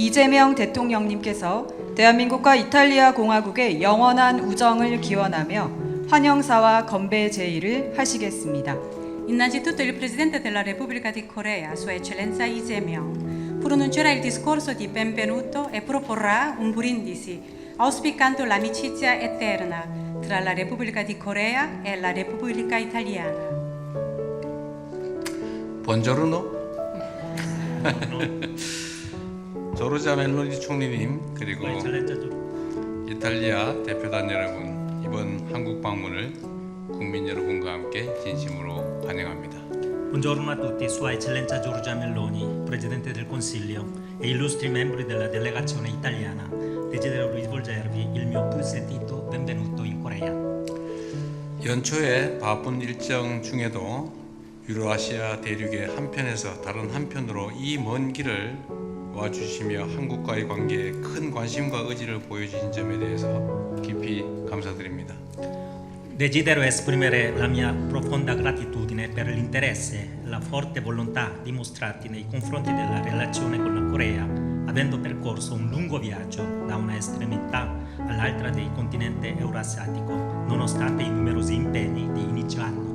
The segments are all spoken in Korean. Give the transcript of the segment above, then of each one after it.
이재명 대통령님께서 대한민국과 이탈리아 공화국의 영원한 우정을 기원하며 환영사와 건배 제의를 하시겠습니다. Innanzitutto il Presidente della Repubblica di Corea, Sua Eccellenza Lee Jae-myung, pronuncerà il discorso di benvenuto e proporrà un brindisi, auspicando l'amicizia eterna tra la Repubblica di Corea e la Repubblica Italiana. 본 조르자 멜로니 총리님 그리고 이탈리아 대표단 여러분 이번 한국 방문을 국민 여러분과 함께 진심으로 환영합니다. Buongiorno a tutti, Sua Eccellenza Giorgia Melloni, Presidente del Consiglio e illustri membri della delegazione italiana. Desidero rivolgervi il mio più sentito benvenuto in Corea. 연초에 바쁜 일정 중에도 유로아시아 대륙의 한편에서 다른 한편으로 이 먼 길을 와주시며 한국과의 관계에 큰 관심과 의지를 보여주신 점에 대해서 깊이 감사드립니다. Desidero esprimere la mia profonda gratitudine per l'interesse e la forte volontà dimostrati nei confronti della relazione con la Corea, avendo percorso un lungo viaggio da una estremità all'altra del continente eurasiatico, nonostante i numerosi impegni di inizio anno.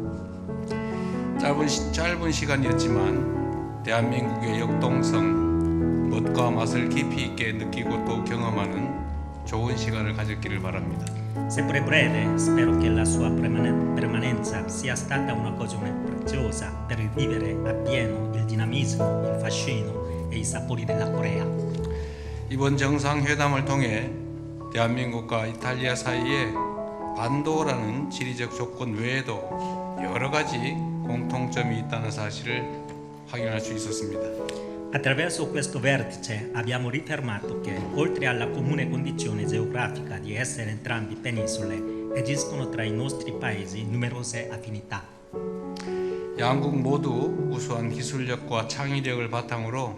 짧은, 시, 짧은 시간이었지만 대한민국의 역동성, 멋과 맛을 깊이 있게 느끼고 또 경험하는 좋은 시간을 가졌기를 바랍니다. Seppure breve, spero che la sua permane- permanenza sia stata un'occasione preziosa per vivere appieno il dinamismo, il fascino e i sapori della Corea. 이번 정상회담을 통해 대한민국과 이탈리아 사이에 반도라는 지리적 조건 외에도 여러 가지 공통점이 있다는 사실을 확인할 수 있었습니다. Attraverso questo vertice abbiamo rifermato che, oltre alla comune condizione geografica di essere entrambi penisole, esistono tra i nostri paesi numerose affinità. 양국 모두 우수한 기술력과 창의력을 바탕으로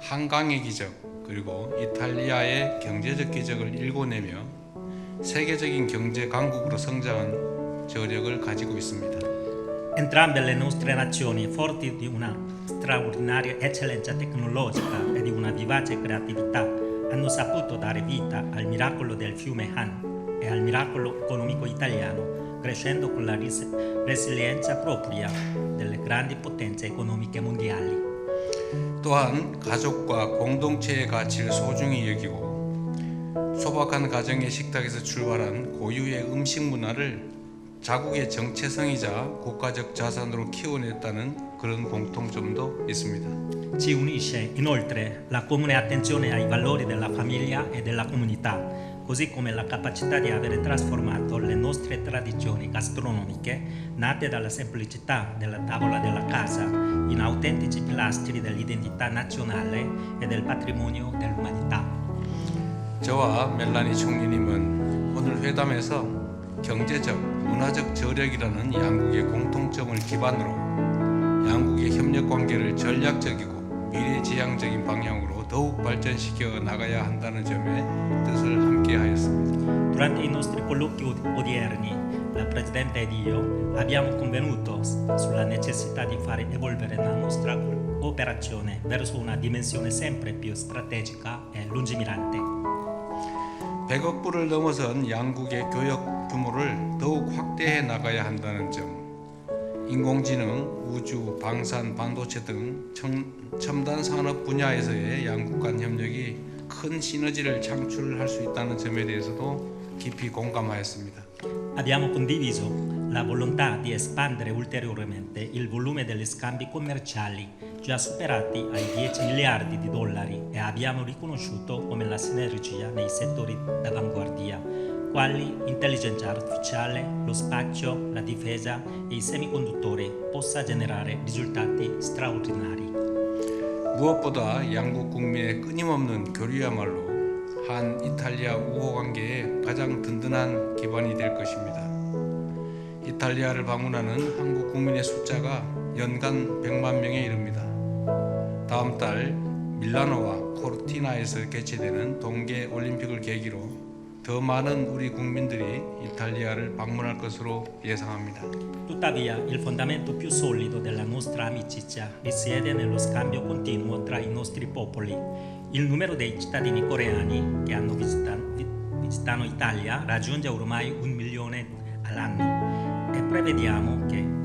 한강의 기적 그리고 이탈리아의 경제적 기적을 일궈내며 세계적인 경제 강국으로 성장한 저력을 가지고 있습니다. Entrambe le nostre nazioni, forti di una straordinaria eccellenza tecnologica e di una vivace creatività, hanno saputo dare vita al miracolo del fiume Han e al miracolo economico italiano, crescendo con la ris- resilienza propria delle grandi potenze economiche mondiali. 또한 가족과 공동체의 가치를 소중히 여기고 소박한 가정의 식탁에서 출발한 고유의 음식 문화를 자국의 정체성이자 국가적 자산으로 키워냈다는 그런 공통점도 있습니다. Ci unisce inoltre la comune attenzione ai valori della famiglia e della comunità, così come la capacità di avere trasformato le nostre tradizioni gastronomiche, nate dalla semplicità della tavola della casa, in autentici pilastri dell'identità nazionale e del patrimonio dell'umanità. 저와 멜라니 총리님은 오늘 회담에서 경제적, 문화적 저력이라는 양국의 공통점을 기반으로 양국의 협력 관계를 전략적이고 미래지향적인 방향으로 더욱 발전시켜 나가야 한다는 점에 뜻을 함께하였습니다. Durante i nostri colloqui od- odierni, la Presidente ed io abbiamo convenuto sulla necessità di fare evolvere la nostra cooperazione verso una dimensione sempre più strategica e lungimirante. 100억 불을 넘어선 양국의 교역 규모를 더욱 확대해 나가야 한다는 점, 인공지능, 우주, 방산, 반도체 등 청, 첨단 산업 분야에서의 양국 간 협력이 큰 시너지를 창출할 수 있다는 점에 대해서도 깊이 공감하였습니다. Abbiamo condiviso la volontà di espandere ulteriormente il volume degli scambi commerciali già superati ai 10 miliardi di dollari e abbiamo riconosciuto come la sinergia nei settori d'avanguardia, quali intelligenza artificiale, lo spazio, la difesa e i semiconduttori, possa generare risultati straordinari. 무엇보다 양국 국민의 끊임없는 교류야말로 한 이탈리아 우호 관계의 가장 든든한 기반이 될 것입니다. 이탈리아를 방문하는 한국 국민의 숫자가 연간 100만 명에 이릅니다. 다음 달 밀라노와 코르티나에서 개최되는 동계 올림픽을 계기로 더 많은 우리 국민들이 이탈리아를 방문할 것으로 예상합니다. Tuttavia, il fondamento più solido della nostra amicizia risiede nello scambio continuo tra i nostri popoli. Il numero dei cittadini coreani che hanno visita- vi- visitano Italia raggiunge ormai un milione all'anno e prevediamo che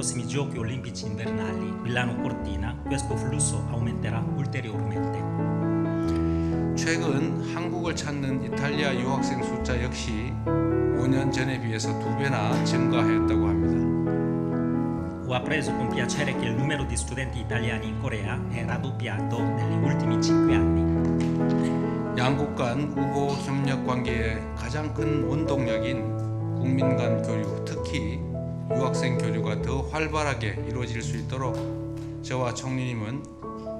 prossimi giochi olimpici invernali Milano Cortina questo flusso aumenterà ulteriormente. 최근 한국을 찾는 이탈리아 유학생 숫자 역시 5년 전에 비해서 두 배나 증가하였다고 합니다. Ho appreso con piacere che il numero di studenti italiani in Corea è raddoppiato negli ultimi 5 anni. 양국 간 우호 협력 관계의 가장 큰 원동력인 국민 간 교류, 특히 유학생 교류가 더 활발하게 이루어질 수 있도록 저와 총리님은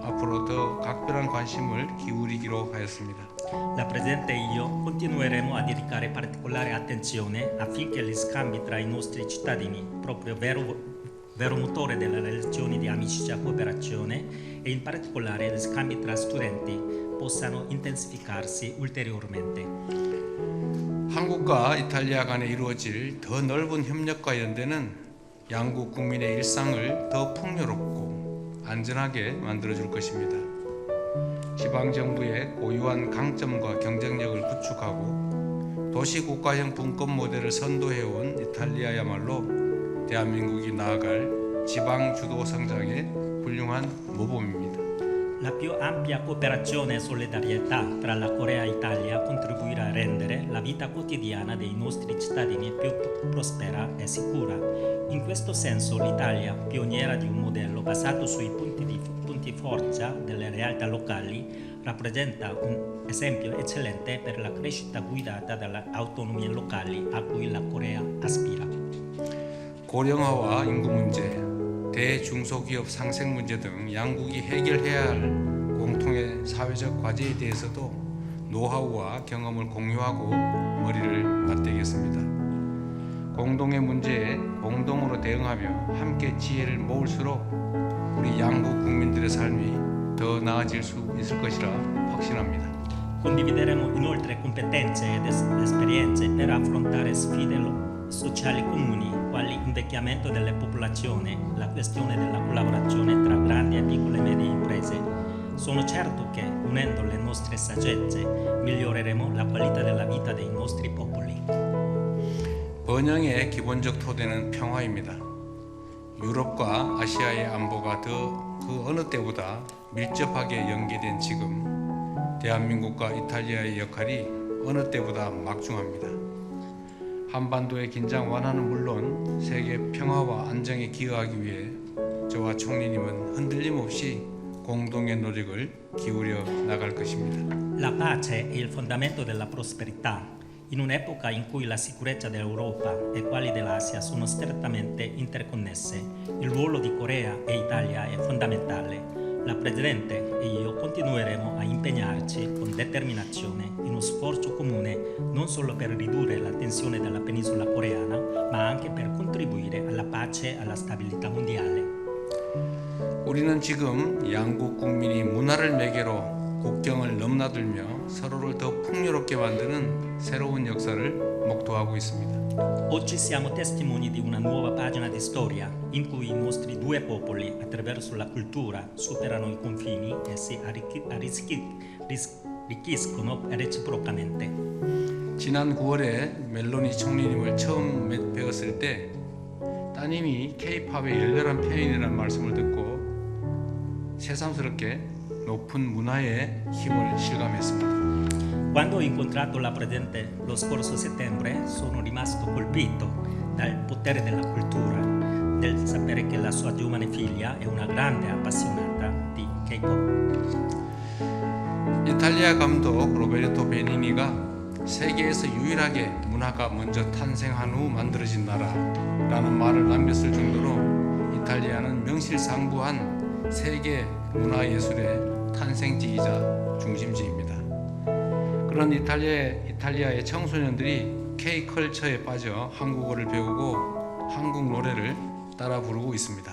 앞으로 더 각별한 관심을 기울이기로 하였습니다. La Presidente e io continueremo a dedicare particolare attenzione affinché gli scambi tra i nostri cittadini, proprio vero, vero motore delle relazioni di amicizia e cooperazione, e in particolare gli scambi tra studenti, possano intensificarsi ulteriormente. 한국과 이탈리아 간에 이루어질 더 넓은 협력과 연대는 양국 국민의 일상을 더 풍요롭고 안전하게 만들어 줄 것입니다. 지방 정부의 고유한 강점과 경쟁력을 구축하고 도시 국가형 분권 모델을 선도해 온 이탈리아야말로 대한민국이 나아갈 지방 주도 성장의 훌륭한 모범입니다. La più ampia cooperazione e solidarietà tra la Corea e l'Italia contribuirà a rendere la vita quotidiana dei nostri cittadini più prospera e sicura. In questo senso l'Italia, pioniera di un modello basato sui punti, di, punti forza delle realtà locali, rappresenta un esempio eccellente per la crescita guidata dalle autonomie locali a cui la Corea aspira. 고령화와 인구 문제, 대중소기업 상생 문제 등 양국이 해결해야 할 공통의 사회적 과제에 대해서도 노하우와 경험을 공유하고 머리를 맞대겠습니다. 공동의 문제에 공동으로 대응하며 함께 지혜를 모을수록 우리 양국 국민들의 삶이 더 나아질 수 있을 것이라 확신합니다. Condivideremo inoltre competenze ed es- esperienze per affrontare sfide lo- sociali comuni, quali invecchiamento delle popolazioni, la questione della collaborazione tra grandi e piccole e medie imprese. Sono certo che, unendo le nostre saggezze, miglioreremo la qualità della vita dei nostri popoli. 번영의 기본적 토대는 평화입니다. 유럽과 아시아의 안보가 더 그 어느 때보다 밀접하게 연계된 지금 대한민국과 이탈리아의 역할이 어느 때보다 막중합니다. 한반도의 긴장 완화는 물론 세계 평화와 안정에 기여하기 위해 저와 총리님은 흔들림 없이 공동의 노력을 기울여 나갈 것입니다. La pace è il fondamento della prosperità. In un'epoca in cui la sicurezza dell'Europa e quelli dell'Asia sono strettamente interconnesse, il ruolo di Corea e Italia è fondamentale. La Presidente e io continueremo a impegnarci con determinazione in uno sforzo comune non solo per ridurre la tensione della penisola coreana, ma anche per contribuire alla pace e alla stabilità mondiale. 우리는 지금 양국 국민이 문화를 매개로 국경을 넘나들며 서로를 더 풍요롭게 만드는 새로운 역사를 목도하고 있습니다. Oggi siamo testimoni di una nuova pagina di storia in cui i nostri due popoli, attraverso la cultura, superano i confini e si arricchiscono reciprocamente. 지난 9월에 멜로니 총리님을 처음 뵙- 뵈었을 때 따님이 K-팝의 열렬한 팬이라는 말씀을 듣고 새삼스럽게 높은 문화의 힘을 실감했습니다. Quando ho incontrato la Presidente lo scorso settembre sono rimasto colpito dal potere della cultura, del sapere che la sua giovane figlia è una grande appassionata di K-pop. 이탈리아 감독 로베르토 베니니가 세계에서 유일하게 문화가 먼저 탄생한 후 만들어진 나라라는 말을 남겼을 정도로 이탈리아는 명실상부한 세계 문화예술의 탄생지이자 중심지입니다. 그런 이탈리아, 이탈리아의 청소년들이 K-컬처에 빠져 한국어를 배우고 한국 노래를 따라 부르고 있습니다.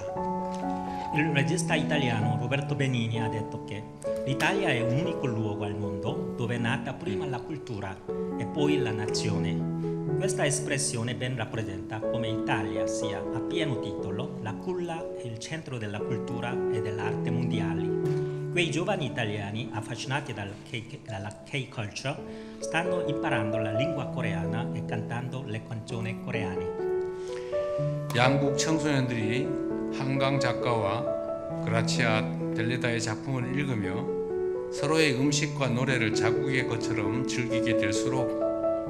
Il regista italiano Roberto Benini ha detto che l'Italia è un unico luogo al mondo dove è nata prima la cultura e poi la nazione. Questa espressione ben rappresenta come Italia sia a pieno titolo la culla e il centro della cultura e dell'arte mondiali. Quei giovani italiani affascinati dalla K-culture stanno imparando la lingua coreana e cantando le canzoni coreane. 양국 청소년들이 한강 작가와 그라치아 델레다의 작품을 읽으며 서로의 음식과 노래를 자국의 것처럼 즐기게 될수록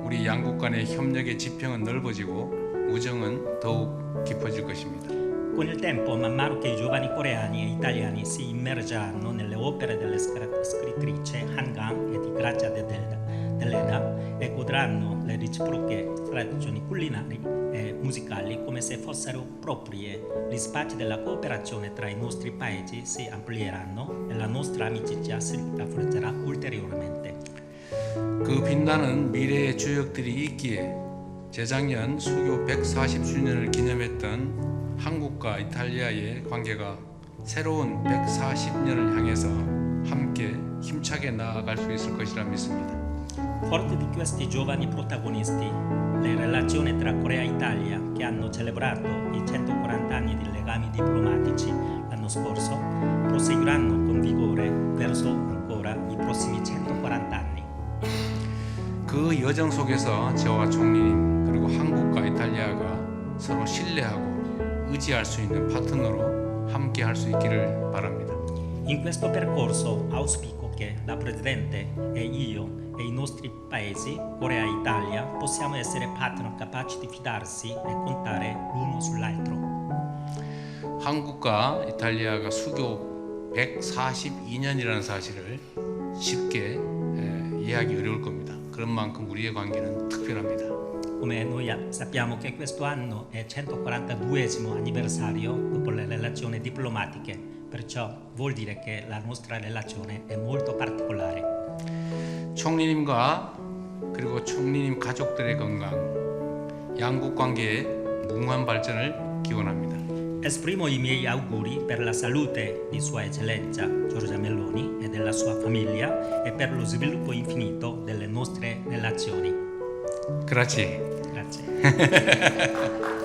우리 양국 간의 협력의 지평은 넓어지고 우정은 더욱 깊어질 것입니다. Con il tempo, man mano che i giovani coreani e italiani si immergeranno nelle opere delle scr- scrittrice Han Gang e di Grazia De- De- Deleda e godranno le reciproche tradizioni culinarie e musicali come se fossero proprie, gli spazi della cooperazione tra i nostri paesi si amplieranno e la nostra amicizia si rafforzerà ulteriormente. 그 빛나는 미래의 주역들이 있기에 재작년 수교 140주년을 기념했던 한국과 이탈리아의 관계가 새로운 140년을 향해서 함께 힘차게 나아갈 수 있을 것이라 믿습니다. Forte di questi giovani protagonisti, le relazioni tra Corea e Italia, che hanno celebrato i 140 anni di legami diplomatici l'anno scorso, proseguiranno con vigore verso ancora i prossimi 140 anni. 그 여정 속에서 저와 총리님 그리고 한국과 이탈리아가 서로 신뢰하고 의지할 수 있는 파트너로 함께 할 수 있기를 바랍니다. In questo percorso auspico che la Presidente e io e i nostri paesi, Corea e Italia, possiamo essere partner capaci di fidarsi e contare l'uno sull'altro. 한국과 이탈리아가 수교 142년이라는 사실을 쉽게 에, 이해하기 어려울 겁니다. 그런 만큼 우리의 관계는 특별합니다. Come noi sappiamo che questo anno è il 142esimo anniversario dopo le relazioni diplomatiche, perciò vuol dire che la nostra relazione è molto particolare. 총리님과 그리고 총리님 가족들의 건강, 양국 관계의 무궁한 발전을 기원합니다. Esprimo i miei auguri per la salute di Sua Eccellenza Giorgia Meloni e della sua famiglia e per lo sviluppo infinito delle nostre relazioni. 그렇지. 네,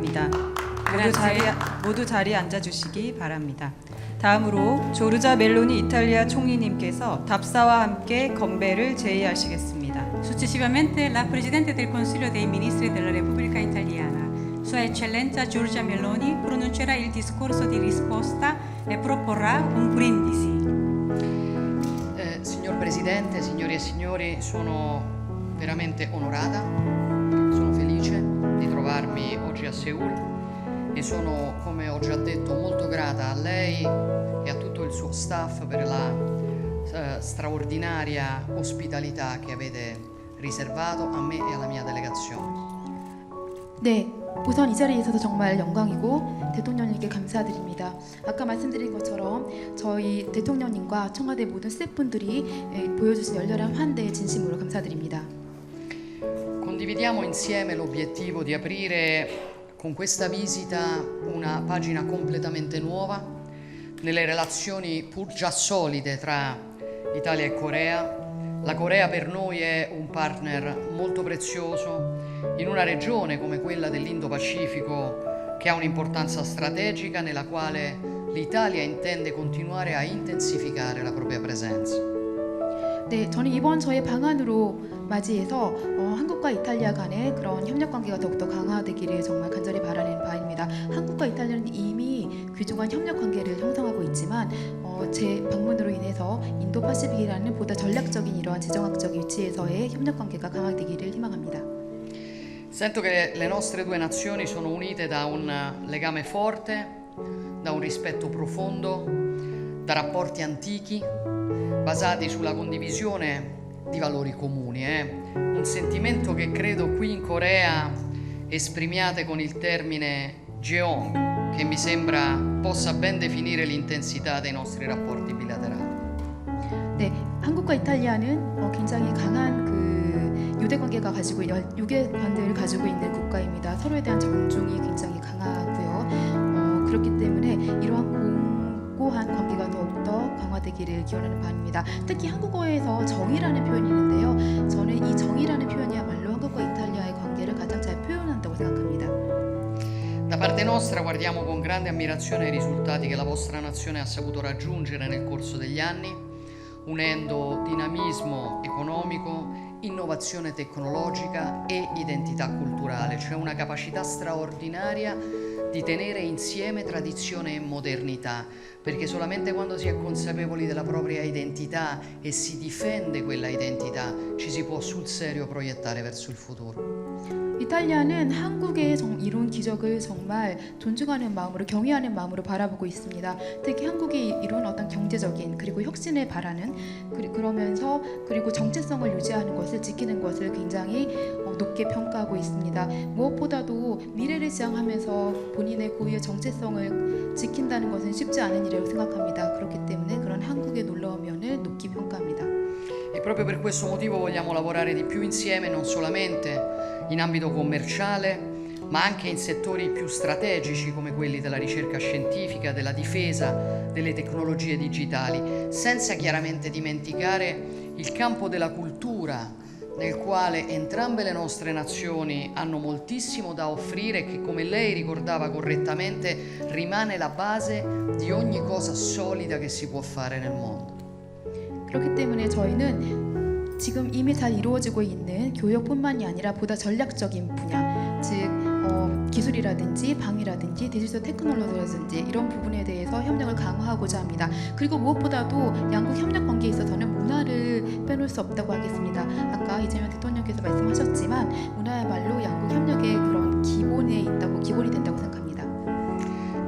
감사합니다. 모두. 자리 모두 자리에 앉아 주시기 바랍니다. 다음으로 조르자 멜로니 이탈리아 총리님께서 답사와 함께 건배를 제의하시겠습니다. Successivamente la Presidente del Consiglio dei Ministri della Repubblica Italiana, Sua Eccellenza Giorgia Meloni, pronuncerà il discorso di risposta e proporrà un brindisi. Eh, signor Presidente, signori e signori, sono veramente onorata, a Seoul e sono, come ho già detto, molto grata a lei e a tutto il suo staff per la eh, straordinaria ospitalità che avete riservato a me e alla mia delegazione. 네, 우선 이 자리에 있어서 정말 영광이고 대통령님께 감사드립니다. 아까 말씀드린 것처럼 저희 대통령님과 청와대 모든 스태프분들이 예, 보여주신 열렬한 환대에 진심으로 감사드립니다. Condividiamo insieme l'obiettivo di aprire con questa visita una pagina completamente nuova nelle relazioni pur già solide tra Italia e Corea. La Corea per noi è un partner molto prezioso in una regione come quella dell'Indo-Pacifico che ha un'importanza strategica nella quale l'Italia intende continuare a intensificare la propria presenza. 네, 저는 이번 저의 방안으로 맞이해서 어, 한국과 이탈리아 간의 그런 협력 관계가 더욱더 강화되기를 정말 간절히 바라는 바입니다. 한국과 이탈리아는 이미 귀중한 협력 관계를 형성하고 있지만 어, 제 방문으로 인해서 인도 파시픽이라는 보다 전략적인 이러한 지정학적 위치에서의 협력 관계가 강화되기를 희망합니다. Sento che le nostre due nazioni sono unite da un legame forte, da un rispetto profondo, da rapporti antichi, basati sulla condivisione di valori comuni. È un sentimento che credo qui in Corea esprimiate con il termine Jeong, che mi sembra possa ben definire l'intensità dei nostri rapporti bilaterali. 네, 한국과 이탈리아는 어, 굉장히 강한 그 유대 관계가 가지고 여- 유대 관계를 가지고 있는 국가입니다. 서로에 대한 존중이 굉장히 강하고요. 어, 그렇기 때문에 이러한 공고한 관계가 강화되기를 기원하는 바입니다. 특히 한국어에서 정의라는 표현이 있는데요. 저는 이 정의라는 표현이야말로 한국과 이탈리아의 관계를 가장 잘 표현한다고 생각합니다. Da parte nostra guardiamo con grande ammirazione i risultati che la vostra nazione ha saputo raggiungere nel corso degli anni, unendo dinamismo economico, innovazione tecnologica e identità culturale, cioè una capacità straordinaria di tenere insieme tradizione e modernità, perché solamente quando si è consapevoli della propria identità e si difende quella identità ci si può sul serio proiettare verso il futuro. 이탈리아는 한국의 정- 이룬 기적을 정말 존중하는 마음으로 경외하는 마음으로 바라보고 있습니다. 특히 한국이 이룬 어떤 경제적인 그리고 혁신을 바라는 그러면서 그리고 정체성을 유지하는 것을 지키는 것을 굉장히 어, 높게 평가하고 있습니다. 무엇보다도 미래를 지향하면서 본인의 고유의 정체성을 지킨다는 것은 쉽지 않은 일이라고 생각합니다. 그렇기 때문에 그런 한국의 놀라운 면을 높이 평가합니다. E proprio per questo motivo vogliamo lavorare di più insieme, non solamente in ambito commerciale, ma anche in settori più strategici come quelli della ricerca scientifica, della difesa, delle tecnologie digitali, senza chiaramente dimenticare il campo della cultura, nel quale entrambe le nostre nazioni hanno moltissimo da offrire e che, come lei ricordava correttamente, rimane la base di ogni cosa solida che si può fare nel mondo. 그렇기 때문에 저희는 지금 이미 잘 이루어지고 있는 교육뿐만이 아니라 보다 전략적인 분야, 즉 어, 기술이라든지 방위라든지 디지털 테크놀로지라든지 이런 부분에 대해서 협력을 강화하고자 합니다. 그리고 무엇보다도 양국 협력 관계에 있어서는 문화를 빼놓을 수 없다고 하겠습니다. 아까 이재명 대통령께서 말씀하셨지만 문화야말로 양국 협력의 그런 기본에 있다고 기본이 된다고 생각합니다.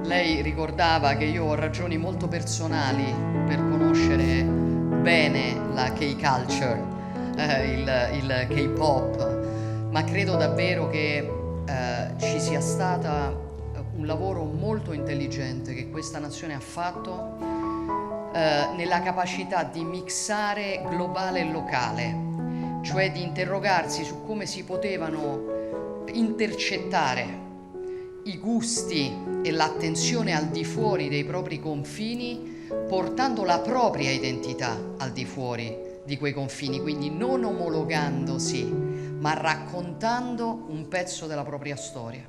Lei ricordava che io ho ragioni molto personali per conoscere bene la K-culture, eh, il, il K-pop, ma credo davvero che eh, ci sia stata un lavoro molto intelligente che questa nazione ha fatto eh, nella capacità di mixare globale e locale, cioè di interrogarsi su come si potevano intercettare i gusti e l'attenzione al di fuori dei propri confini, portando la propria identità al di fuori di quei confini, quindi non omologandosi, ma raccontando un pezzo della propria storia.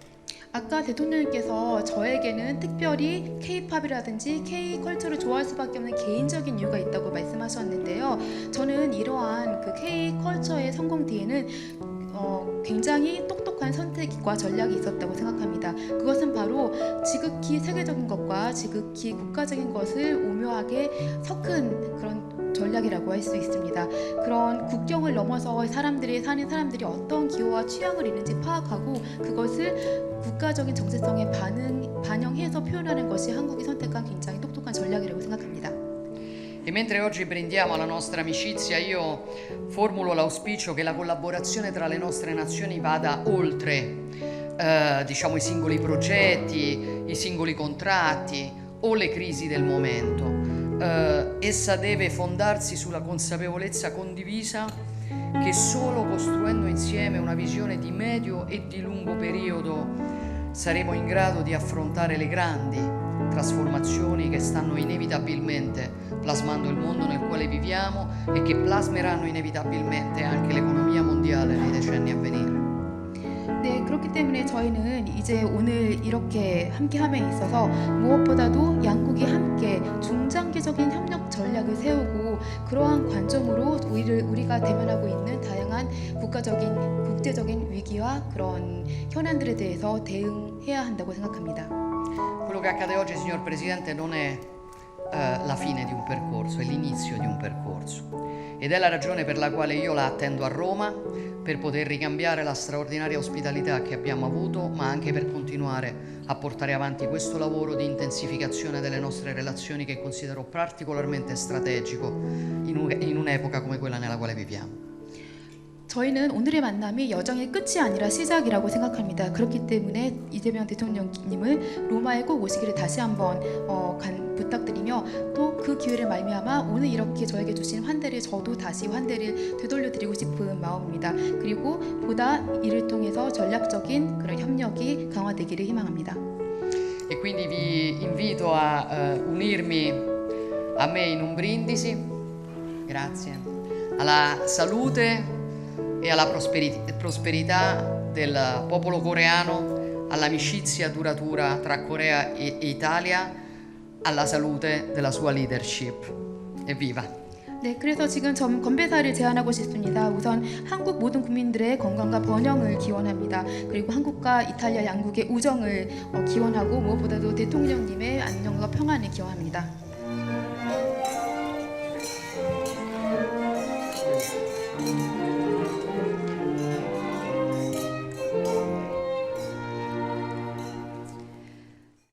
아까 대통령님께서 저에게는 특별히 K-팝이라든지 K-컬처를 좋아할 수밖에 없는 개인적인 이유가 있다고 말씀하셨는데요. 저는 이러한 그 K-컬처의 성공 뒤에는 어, 굉장히 똑똑한 선택과 전략이 있었다고 생각합니다. 그것은 바로 지극히 세계적인 것과 지극히 국가적인 것을 오묘하게 섞은 그런 전략이라고 할 수 있습니다. 그런 국경을 넘어서 사람들이 사는 사람들이 어떤 기호와 취향을 있는지 파악하고 그것을 국가적인 정체성에 반응, 반영해서 표현하는 것이 한국이 선택한 굉장히 똑똑한 전략이라고 생각합니다. E mentre oggi brindiamo alla nostra amicizia, io formulo l'auspicio che la collaborazione tra le nostre nazioni vada oltre, eh, diciamo, i singoli progetti, i singoli contratti o le crisi del momento. Eh, essa deve fondarsi sulla consapevolezza condivisa che solo costruendo insieme una visione di medio e di lungo periodo saremo in grado di affrontare le grandi trasformazioni che stanno inevitabilmente plasmando il mondo nel quale viviamo e che plasmeranno inevitabilmente anche l'economia mondiale nei decenni a venire. 네, 그렇기 때문에 저희는 이제 오늘 이렇게 함께함에 있어서 무엇보다도 양국이 함께 중장기적인 협력 전략을 세우고 그러한 관점으로 우리를 우리가 대면하고 있는 다양한 국가적인 국제적인 위기와 그런 현안들에 대해서 대응해야 한다고 생각합니다. Quello che accade oggi, signor Presidente, non è eh, la fine di un percorso, è l'inizio di un percorso. Ed è la ragione per la quale io la attendo a Roma, per poter ricambiare la straordinaria ospitalità che abbiamo avuto, ma anche per continuare a portare avanti questo lavoro di intensificazione delle nostre relazioni che considero particolarmente strategico in, un- in un'epoca come quella nella quale viviamo. 저희는 오늘의 만남이 여정의 끝이 아니라 시작이라고 생각합니다. 그렇기 때문에 이재명 대통령님을 로마에 꼭 오시기를 다시 한번 어, 간, 부탁드리며 또 그 기회를 말미암아 오늘 이렇게 저에게 주신 환대를 저도 다시 환대를 되돌려드리고 싶은 마음입니다. 그리고 보다 이를 통해서 전략적인 그런 협력이 강화되기를 희망합니다. E quindi vi invito a eh, unirmi a me in un brindisi, grazie, alla salute e alla prosperi- prosperità del popolo coreano, all'amicizia duratura tra Corea e e Italia, alla salute della sua leadership. Evviva! 네, 그래서 지금 전 건배사를 제안하고 싶습니다. 우선 한국 모든 국민들의 건강과 번영을 기원합니다. 그리고 한국과 이탈리아 양국의 우정을 어, 기원하고 무엇보다도 대통령님의 안녕과 평안을 기원합니다.